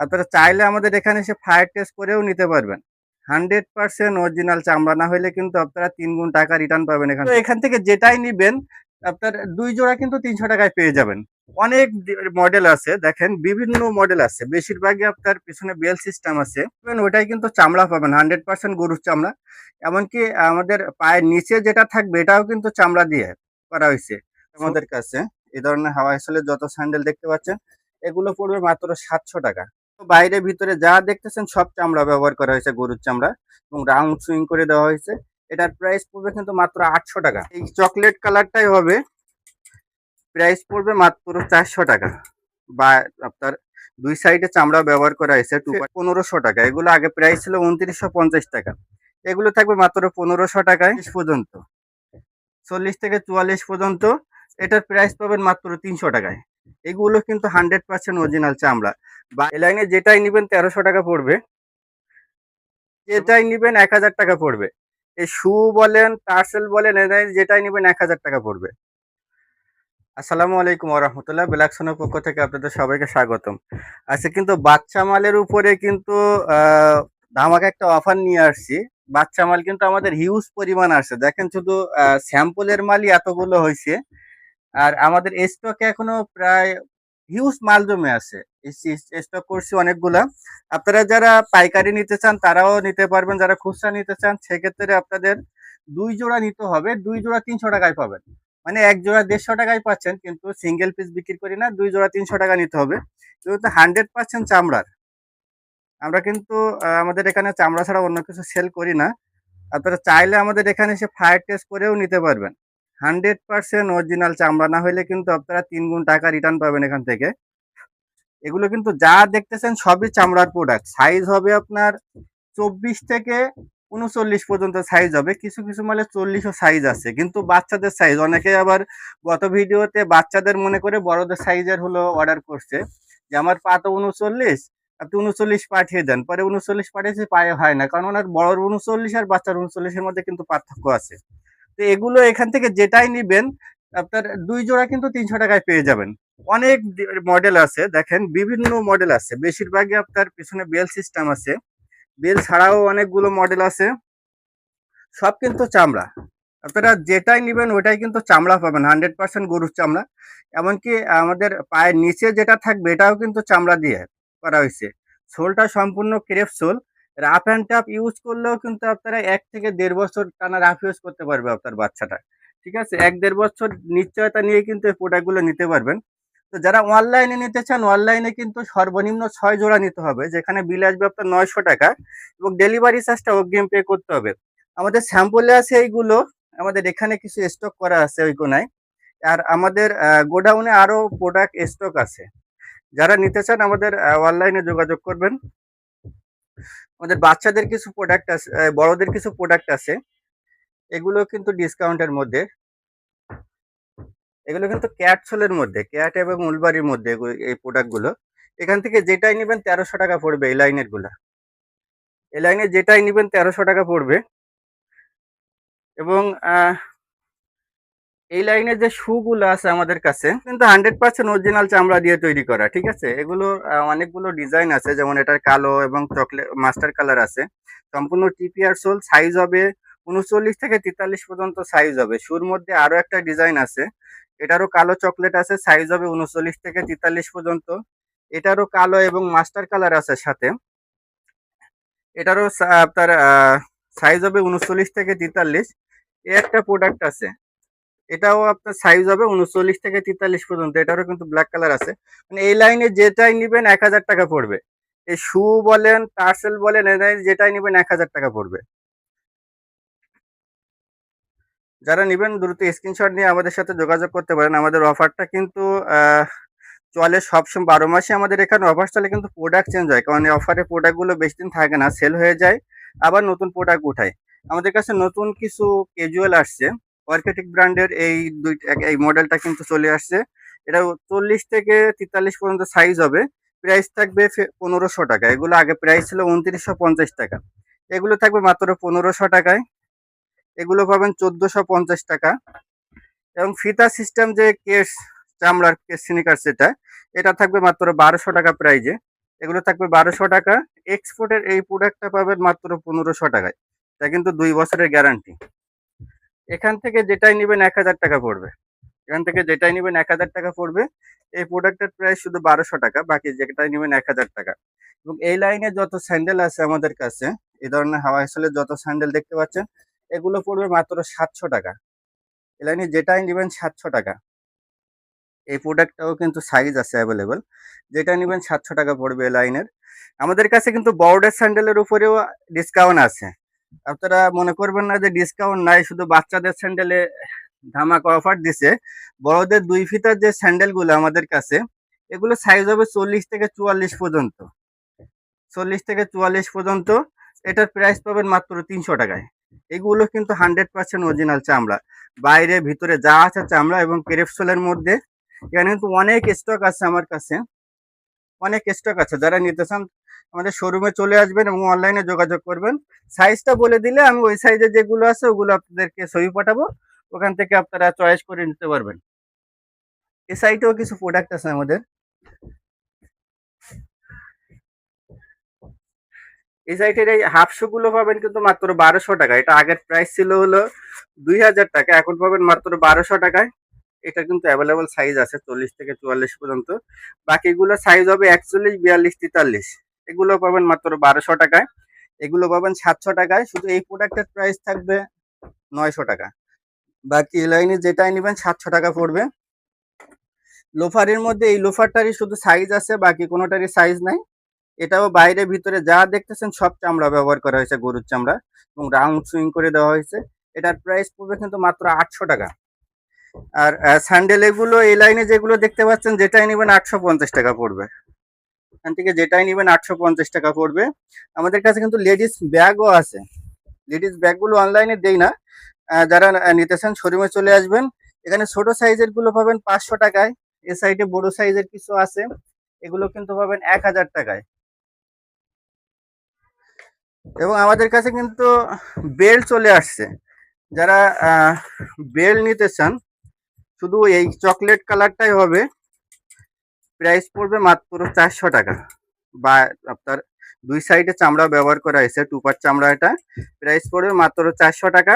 আপনারা চাইলে আমাদের এখানে এসে ফায়ার টেস্ট করেও নিতে পারবেন। হান্ড্রেড পার্সেন্ট অরিজিনাল চামড়া না হলে কিন্তু আপনারা তিন গুণ টাকা রিটার্ন পাবেন এখান থেকে। এখান থেকে যেটাই নিবেন আপনার দুই জোড়া কিন্তু তিনশো টাকায় পেয়ে যাবেন। অনেক মডেল আছে দেখেন বিভিন্ন মডেল আছে। বেশিরভাগই আপনার পিছনে বেল সিস্টেম আছে। ওটাই কিন্তু চামড়া পাবেন হান্ড্রেড পার্সেন্ট গরুর চামড়া। এমনকি আমাদের পায়ের নিচে যেটা থাকবে এটাও কিন্তু চামড়া দিয়ে করা হয়েছে আমাদের কাছে। এই ধরনের হাওয়া আসলে যত স্যান্ডেল দেখতে পাচ্ছেন এগুলো পড়বে মাত্র সাতশো টাকা। বাইরে ভিতরে যা দেখতেছেন সব চামড়া ব্যবহার করা হয়েছে, গরুর চামড়া এবং রাউন্ড সুইং করে দেওয়া হয়েছে। এটার প্রাইস পড়বে কিন্তু মাত্র আটশো টাকা। এই চকলেট কালারটাই হবে। প্রাইস পড়বে মাত্র চারশো টাকা। বা আপনার দুই সাইডে চামড়া ব্যবহার করা হয়েছে টু পনেরোশো টাকা। এগুলো আগে প্রাইস ছিল উনত্রিশশো পঞ্চাশ টাকা। এগুলো থাকবে মাত্র পনেরোশো টাকায় পর্যন্ত। চল্লিশ থেকে চুয়াল্লিশ পর্যন্ত এটার প্রাইস পাবেন মাত্র তিনশো টাকায়। এগুলো কিন্তু হান্ড্রেড পার্সেন্ট অরিজিনাল চামড়া। বা লাইনে যেটাই নিবেন তেরোশো টাকা পড়বে। যেটাই নিবেন এক হাজার টাকা পড়বে। এই শু বলেন টার্সেল বলেন যেটাই নিবেন এক হাজার টাকা পড়বে। আসসালামু আলাইকুম রহমতুল্লাহ বিলাকসনের পক্ষ থেকে আপনাদের সবাইকে স্বাগতম। আচ্ছা কিন্তু বাচ্চা মালের উপরে কিন্তু আহ, ধামাকা একটা অফার নিয়ে আসছি। বাচ্চা মাল কিন্তু আমাদের হিউজ পরিমাণ আসছে। দেখেন শুধু স্যাম্পলের মালই এতগুলো হয়েছে আর আমাদের স্টকে এখনও প্রায় হিউজ মাল জমে আছে। স্টক করছি অনেকগুলা। আপনারা যারা পাইকারি নিতে চান, তারাও নিতে পারবেন। যারা খুচরা নিতে চান, সেক্ষেত্রে আপনাদের দুই জোড়া নিতে হবে। দুই জোড়া তিনশো টাকায় পাবেন। মানে এক জোড়া দেড়শো টাকায় পাচ্ছেন, কিন্তু সিঙ্গেল পিস বিক্রি করি না, দুই জোড়া তিনশো টাকা নিতে হবে। যেহেতু হান্ড্রেড পার্সেন্ট চামড়ার। আমরা কিন্তু আমাদের এখানে চামড়া ছাড়া অন্য কিছু সেল করি না। আপনারা চাইলে আমাদের এখানে এসে ফায়ার টেস্ট করেও নিতে পারবেন। হান্ড্রেড পার্সেন্ট অরিজিনাল চামড়া। না হলে কিন্তু আপনারা তিন গুণ টাকা রিটার্ন পাবেন এখান থেকে। এগুলো কিন্তু যা দেখতেছেন সবই চামড়ার প্রোডাক্ট সাইজ হবে আপনার চব্বিশ থেকে উনচল্লিশ পর্যন্ত সাইজ হবে। কিছু কিছু মালে চল্লিশও সাইজ আছে। কিন্তু বাচ্চাদের সাইজ অনেকে আবার গত ভিডিওতে বাচ্চাদের মনে করে বড়দের সাইজের হলো অর্ডার করছে যে আমার পা তো উনচল্লিশ, আপনি উনচল্লিশ পাঠিয়ে দেন। পরে উনচল্লিশ পাঠিয়েছে, পায়ে হয় না। কারণ ওনার বড় উনচল্লিশ আর বাচ্চার উনচল্লিশের মধ্যে কিন্তু পার্থক্য আছে। তো এগুলো এখান থেকে যেটাই নিবেন, আপনার দুই জোড়া কিন্তু তিনশো টাকায় পেয়ে যাবেন। অনেক মডেল আছে, দেখেন বিভিন্ন মডেল আছে। বেশিরভাগই আপনার পিছনে বেল সিস্টেম আছে। বেল ছাড়াও অনেকগুলো মডেল আছে। সব কিন্তু চামড়া। আপনারা যেটাই নেবেন ওটাই কিন্তু চামড়া পাবেন হান্ড্রেড পার্সেন্ট গরুর চামড়া। এমনকি আমাদের পায়ের নিচে যেটা থাকবে এটাও কিন্তু চামড়া দিয়ে করা হয়েছে। সোলটা সম্পূর্ণ crepe sole. Rough and tough use করলেও কিন্তু আপনারা এক থেকে দেড় বছর টানা রাফ ইউজ করতে পারবে আপনার বাচ্চাটা। ঠিক আছে? এক দেড় বছর নিশ্চয়তা নিয়ে কিন্তু এই প্রোডাক্টগুলো নিতে পারবেন। তো যারা অনলাইনে নিতে চান অনলাইনে কিন্তু সর্বনিম্ন ছয় জোড়া নিতে হবে, যেখানে বিল আসবে আপনার নয়শো টাকা এবং ডেলিভারি চার্জটা অগ্রিম পে করতে হবে। আমাদের স্যাম্পলে আছে এইগুলো, আমাদের এখানে কিছু স্টক করা আছে ওই কোনায়। আর আমাদের গোডাউনে আরও প্রোডাক্ট স্টক আছে। যারা নিতে চান আমাদের অনলাইনে যোগাযোগ করবেন। আমাদের বাচ্চাদের কিছু প্রোডাক্ট আছে বড়দের কিছু প্রোডাক্ট আছে। এগুলো কিন্তু ডিসকাউন্টের মধ্যে। এগুলো কিন্তু ক্যাট সোলের মধ্যে ক্যাট এবং উলবারির মধ্যে এই প্রোডাক্টগুলো এখান থেকে যেটাই নেবেন তেরোশো টাকা পড়বে এই লাইনেরগুলা। এই লাইনে যেটাই নেবেন তেরোশো টাকা পড়বে। এবং এই লাইনের যে শুগুলো আছে আমাদের কাছে, কিন্তু হান্ড্রেড পার্সেন্ট অরিজিনাল চামড়া দিয়ে তৈরি করা, ঠিক আছে? এগুলো অনেকগুলো ডিজাইন আছে, যেমন এটার কালো এবং চকলেট মাস্টার কালার আছে। সম্পূর্ণ টিপিআর সোল সাইজ হবে উনচল্লিশ থেকে তেতাল্লিশ পর্যন্ত সাইজ হবে। শুর মধ্যে আরও একটা ডিজাইন আছে। এটারও কালো চকলেট আছে সাইজ হবে উনচল্লিশ থেকে তেতাল্লিশ পর্যন্ত। এটারও কালো এবং মাস্টার কালার আছে সাথে। এটারও আপনার সাইজ হবে উনচল্লিশ থেকে তেতাল্লিশ। এ একটা প্রোডাক্ট আছে। এটাও আপনার সাইজ হবে উনচল্লিশ থেকে তেতাল্লিশ পর্যন্ত, এটারও কিন্তু ব্ল্যাক কালার আছে। মানে এই লাইনে যেটাই নিবেন এক হাজার টাকা পড়বে। এই শু বলেন টার্সেল বলেন, এই লাইনে যেটাই নিবেন এক হাজার টাকা পড়বে। যারা নিবেন দ্রুত স্ক্রিনশট নিয়ে আমাদের সাথে যোগাযোগ করতে পারেন। আমাদের অফারটা কিন্তু চলে সবসময়। বারো মাসে আমাদের এখানে অফার চলে, কিন্তু প্রোডাক্ট চেঞ্জ হয়। কারণ অফারে প্রোডাক্টগুলো বেশি দিন থাকে না সেল হয়ে যায়, আবার নতুন প্রোডাক্ট উঠায়। আমাদের কাছে নতুন কিছু ক্যাজুয়াল আসছে। অর্কেটিক ব্র্যান্ডের এই দুই এই মডেলটা কিন্তু চলে আসছে। এটা চল্লিশ থেকে তেতাল্লিশ পর্যন্ত সাইজ হবে। প্রাইস থাকবে পনেরোশো টাকা। এগুলো আগে প্রাইস ছিল উনত্রিশশো পঞ্চাশ টাকা। এগুলো থাকবে মাত্র পনেরোশো টাকায়। এগুলো পাবেন চোদ্দশো পঞ্চাশ টাকা। এবং ফিতা সিস্টেম যে কেস চামড়ার কেস স্নিকার সেটা, এটা থাকবে মাত্র বারোশো টাকা প্রাইজে এগুলো থাকবে বারোশো টাকা। এক্সপোর্টের এই প্রোডাক্টটা পাবেন মাত্র পনেরোশো টাকায়। তা কিন্তু দুই বছরের গ্যারান্টি এখান থেকে যেটাই নেবেন এক হাজার টাকা পড়বে। এখান থেকে যেটাই নেবেন এক হাজার টাকা পড়বে। এই প্রোডাক্টের প্রাইস শুধু বারোশো টাকা, বাকি যেটাই নেবেন এক হাজার টাকা। এবং এই লাইনে যত স্যান্ডেল আছে আমাদের কাছে, এই ধরনের হাওয়া হেসেলের যত স্যান্ডেল দেখতে পাচ্ছেন, এগুলো পড়বে মাত্র সাতশো টাকা। এই লাইনে যেটাই নেবেন সাতশো টাকা। এই প্রোডাক্টটাও কিন্তু সাইজ আছে অ্যাভেলেবেল। যেটা নেবেন সাতশো টাকা পড়বে এই লাইনের। আমাদের কাছে কিন্তু বর্ডের স্যান্ডেলের উপরেও ডিসকাউন্ট আছে। আপনারা মনে করবেন না যে ডিসকাউন্ট নাই, শুধু বাচ্চাদের স্যান্ডেলে ধামাকা অফার দিছে। বড়দের দুই ফিতার যে স্যান্ডেলগুলো আমাদের কাছে, এগুলো সাইজ হবে চল্লিশ থেকে চুয়াল্লিশ পর্যন্ত। চল্লিশ থেকে চুয়াল্লিশ পর্যন্ত, এটার প্রাইস পাবেন মাত্র তিনশো টাকায়। এগুলো কিন্তু হান্ড্রেড পার্সেন্ট অরিজিনাল চামড়া। বাইরে, ভিতরে যা আছে চামড়া এবং কেরেপসোলের মধ্যে। এখানে কিন্তু অনেক স্টক আছে আমার কাছে। অনেক স্টক আছে। যারা নিতে চান আমাদের শোরুমে চলে আসবেন এবং অনলাইনে যোগাযোগ করবেন। সাইজটা বলে দিলে আমি ওই সাইজে যেগুলো আছে ওগুলো আপনাদেরকে ছবি পাঠাবো। ওখান থেকে আপনারা চয়েস করে নিতে পারবেন। এই সাইটেও কিছু প্রোডাক্ট আছে আমাদের। এই সাইটের এই হাফ শু গুলো পাবেন কিন্তু মাত্র বারোশো টাকা। এটা আগের প্রাইস ছিল হলো দুই হাজার টাকা, এখন পাবেন মাত্র বারোশো টাকায়। এটা কিন্তু অ্যাভেলেবল সাইজ আছে চল্লিশ থেকে চুয়াল্লিশ পর্যন্ত। বাকিগুলো সাইজ হবে একচল্লিশ, বিয়াল্লিশ, তেতাল্লিশ। এগুলো পাবেন মাত্র বারোশো টাকায়। এগুলো পাবেন সাতশো টাকায়। শুধু এই প্রোডাক্টের প্রাইস থাকবে নয়শো টাকা। বাকি লাইনে যেটাই নেবেন সাতশো টাকা পড়বে। লোফারের মধ্যে এই লোফারটারই শুধু সাইজ আছে, বাকি কোনোটারই সাইজ নাই। এটাও বাইরে ভিতরে যা দেখতেছেন সব চামড়া ব্যবহার করা হয়েছে, গরুর চামড়া এবং রাউন্ড সুইং করে দেওয়া হয়েছে। এটার প্রাইস পড়বে কিন্তু মাত্র আটশো টাকা। আর স্যান্ডেল এগুলো এই লাইনে যেগুলো দেখতে পাচ্ছেন, যেটাই নেবেন আটশো পঞ্চাশ টাকা পড়বে। এখান থেকে যেটাই নেবেন আটশো পঞ্চাশ টাকা পড়বে। আমাদের কাছে কিন্তু লেডিস ব্যাগও আছে। লেডিস ব্যাগগুলো অনলাইনে দেই না। যারা নিতে চান শোরুমে চলে আসবেন। এখানে ছোট সাইজেরগুলো পাবেন পাঁচশো টাকায়। এ সাইডে বড় সাইজের কিছু আছে। এগুলো কিন্তু পাবেন এক হাজার টাকায়। এবং আমাদের কাছে কিন্তু বেল্ট চলে আসছে। যারা বেল্ট নিতে চান, শুধু এই চকলেট কালারটাই হবে। প্রাইস পড়বে মাত্র চারশো টাকা। বা আপনার দুই সাইডে চামড়া ব্যবহার করা হয়েছে টুপার চামড়া এটা। প্রাইস পড়বে মাত্র চারশো টাকা।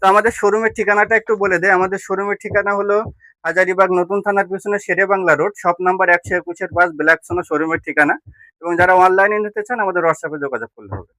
তো আমাদের শোরুমের ঠিকানাটা একটু বলে দেয় আমাদের শোরুমের ঠিকানা হলো হাজারিবাগ নতুন থানার পিছনে Shere Bangla road shop number একশো একুশের পাঁচ ব্ল্যাক সোনা শোরুমের ঠিকানা। এবং যারা অনলাইনে নিতে চান, আমাদের হোয়াটসঅ্যাপে যোগাযোগ করলে হবে।